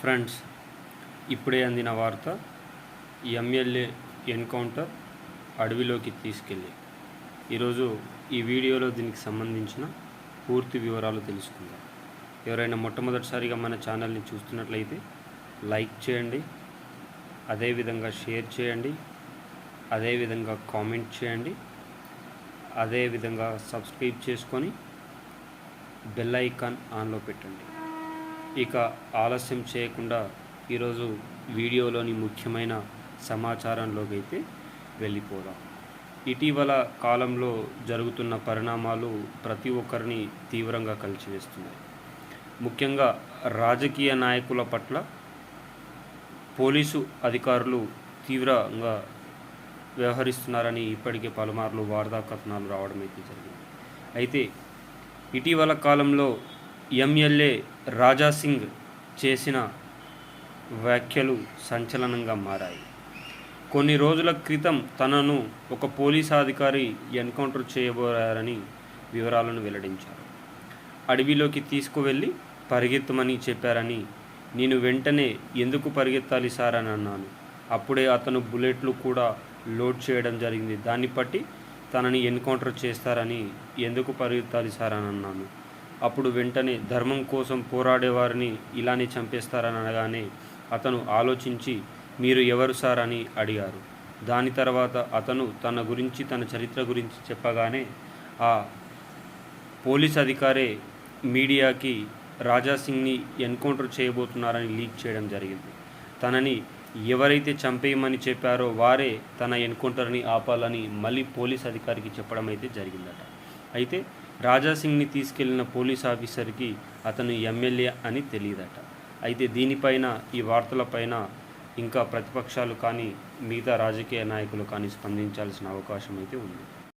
Friends ఇప్పుడే అందిన వార్త ఎమ్మెల్యే ఎన్కౌంటర్ అడవిలోకి తీసుకెళ్ళి. ఈరోజు ఈ వీడియోలో దీనికి సంబంధించిన పూర్తి వివరాలు తెలుసుకుందాం. ఎవరైనా మొట్టమొదటిసారిగా మన ఛానల్ని చూస్తున్నట్లయితే లైక్ చేయండి అదేవిధంగా షేర్ చేయండి అదేవిధంగా కామెంట్ చేయండి అదేవిధంగా సబ్స్క్రైబ్ చేసుకొని బెల్ ఐకాన్ ఆన్లో పెట్టండి. ఇక ఆలస్యం చేయకుండా ఈరోజు వీడియోలోని ముఖ్యమైన సమాచారంలోకి అయితే వెళ్ళిపోదాం. ఇటీవల కాలంలో జరుగుతున్న పరిణామాలు ప్రతి ఒక్కరిని తీవ్రంగా కలిచివేస్తున్నాయి. ముఖ్యంగా రాజకీయ నాయకుల పట్ల పోలీసు అధికారులు తీవ్రంగా వ్యవహరిస్తున్నారని ఇప్పటికే పలుమార్లు వార్తా కథనాలు రావడం అయితే జరిగింది. అయితే ఇటీవల కాలంలో ఎంఎల్ఏ రాజా సింగ్ చేసిన వ్యాఖ్యలు సంచలనంగా మారాయి. కొన్ని రోజుల క్రితం తనను ఒక పోలీస్ అధికారి ఎన్కౌంటర్ చేయబోయారని వివరాలను వెల్లడించారు. అడవిలోకి తీసుకువెళ్ళి పరిగెత్తమని చెప్పారని నేను వెంటనే ఎందుకు పరిగెత్తాలి సార్ అని అన్నాను. అప్పుడే అతను బుల్లెట్లు కూడా లోడ్ చేయడం జరిగింది. దాన్ని బట్టి తనని ఎన్కౌంటర్ చేస్తారని ఎందుకు పరిగెత్తాలి సార్ అని అన్నాను. అప్పుడు వెంటనే ధర్మం కోసం పోరాడేవారిని ఇలానే చంపేస్తారని అనగానే అతను ఆలోచించి మీరు ఎవరు సార్? అని అడిగారు. దాని తర్వాత అతను తన గురించి తన చరిత్ర గురించి చెప్పగానే ఆ పోలీస్ అధికారే మీడియాకి రాజా సింగ్ని ఎన్కౌంటర్ చేయబోతున్నారని లీక్ చేయడం జరిగింది. తనని ఎవరైతే చంపేయమని చెప్పారో వారే తన ఎన్కౌంటర్ని ఆపాలని మళ్ళీ పోలీస్ అధికారికి చెప్పడం అయితే జరిగిందట. అయితే రాజా సింగ్ని తీసుకెళ్ళిన పోలీస్ ఆఫీసర్కి అతను ఎమ్మెల్యే అని తెలియదట. అయితే దీనిపైన ఈ వార్తలపైన ఇంకా ప్రతిపక్షాలు కానీ మిగతా రాజకీయ నాయకులు కానీ స్పందించాల్సిన అవకాశం అయితే ఉంది.